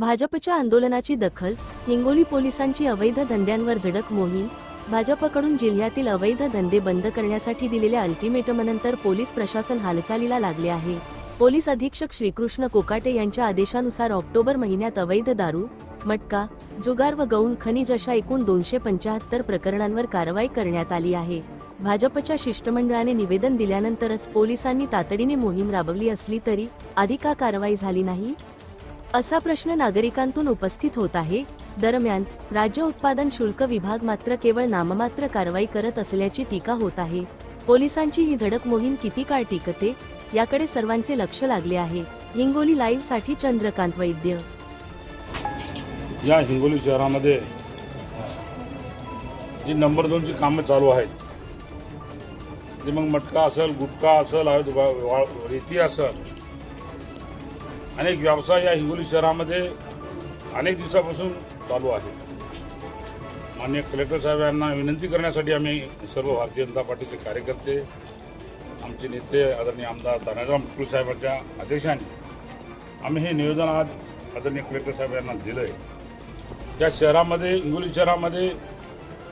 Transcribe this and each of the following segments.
भाजपच्या आंदोलनाची दखल हिंगोली पोलिसांची अवैध धंद्यांवर धडक मोहीम भाजपकडून जिल्ह्यातील अवैध धंदे बंद करण्यासाठी दिलेल्या अल्टिमेटमनंतर पोलीस प्रशासन हालचालीला लागले आहे. पोलीस अधीक्षक श्रीकृष्ण कोकाटे यांच्या आदेशानुसार ऑक्टोबर महिन्यात अवैध दारू मटका जुगार व गौण खनिज अशा एकूण दोनशे पंचाहत्तर प्रकरणांवर कारवाई करण्यात आली आहे. भाजपच्या शिष्टमंडळाने निवेदन दिल्यानंतरच पोलिसांनी तातडीने मोहीम राबवली असली तरी आधी का कारवाई झाली नाही? असा प्रश्न नागरिकांतून उपस्थित होत आहे. दरम्यान राज्य उत्पादन शुल्क विभाग मात्र केवळ नाममात्र कारवाई करत असल्याची टीका होत आहे. पोलिसांची ही धडक मोहीम किती काळ टिकते याकडे सर्वांचे लक्ष लागले आहे. हिंगोली लाईव्हसाठी चंद्रकांत वैद्य. या हिंगोली शहरामध्ये जी नंबर दोनची कामं चालू आहेत. ते मग मटका असेल गुटखा असेल रेती असेल अनेक व्यवसाय या हिंगोली शहरामध्ये अनेक दिवसापासून चालू आहे मान्य कलेक्टर साहेब यांना विनंती करण्यासाठी आम्ही सर्व भारतीय जनता पार्टीचे कार्यकर्ते आमचे नेते आदरणीय आमदार दानाराम कुल साहेबांच्या आदेशाने आम्ही हे निवेदन आज आदरणीय कलेक्टर साहेब यांना दिलं आहे त्या शहरामध्ये हिंगोली शहरामध्ये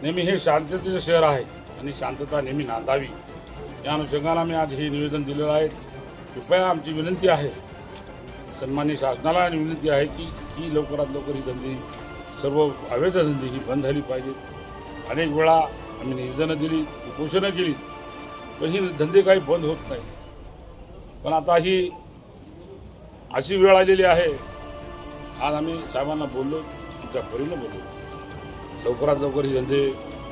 नेहमी हे शांततेचं शहर आहे आणि शांतता नेहमी नांदावी या अनुषंगाने आम्ही आज हे निवेदन दिलेलं आहे. कृपया आमची विनंती आहे सन्मान्य शासनाला आणि विनंती आहे की ही लवकरात लवकर ही धंदे सर्व अवैध धंदे ही बंद झाली पाहिजे अनेक वेळा आम्ही निवेदनं दिली उपोषणं केली पण ही धंदे काही बंद होत नाही. पण आता ही अशी वेळ आलेली आहे आज आम्ही साहेबांना बोललो तुमच्या परीनं बोललो लवकरात लवकर ही धंदे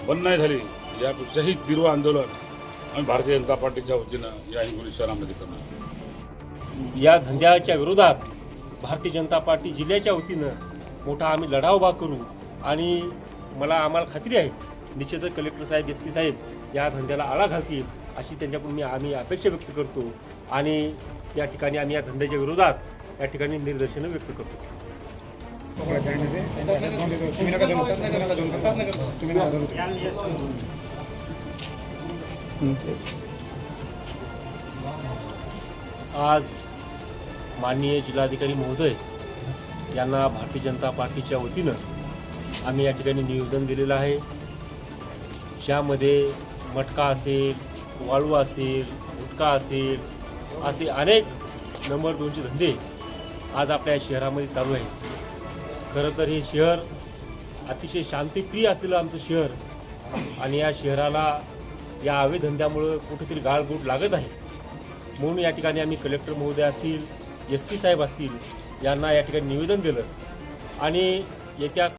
बंद नाही झाली. यापेक्षाही तीव्र आंदोलन आम्ही भारतीय जनता पार्टीच्या वतीनं या हिंगोली शहरामध्ये करणार या धंद्याच्या विरोधात भारतीय जनता पार्टी जिल्ह्याच्या वतीनं मोठा आम्ही लढा उभा करू आणि मला आम्हाला खात्री आहे निश्चितच कलेक्टर साहेब एस पी साहेब या धंद्याला आळा घालतील अशी त्यांच्याकडून मी आम्ही अपेक्षा व्यक्त करतो आणि या ठिकाणी आम्ही या धंद्याच्या विरोधात या ठिकाणी निदर्शनं व्यक्त करतो. आज माननीय जिल्हाधिकारी महोदय यांना भारतीय जनता पार्टीच्या वतीनं आम्ही या ठिकाणी निवेदन दिलेलं आहे. ज्यामध्ये मटका असेल वाळू असेल गुटखा असेल असे अनेक नंबर दोनचे धंदे आज आपल्या शहरामध्ये चालू आहेत. खरं तर हे शहर अतिशय शांतिप्रिय असलेलं आमचं शहर आणि या शहराला या अवैध धंद्यामुळं कुठेतरी गाळगूट लागत आहे. म्हणून या ठिकाणी आम्ही कलेक्टर महोदय असतील एस पी साहेब असतील यांना या ठिकाणी निवेदन दिलं. आणि येत्या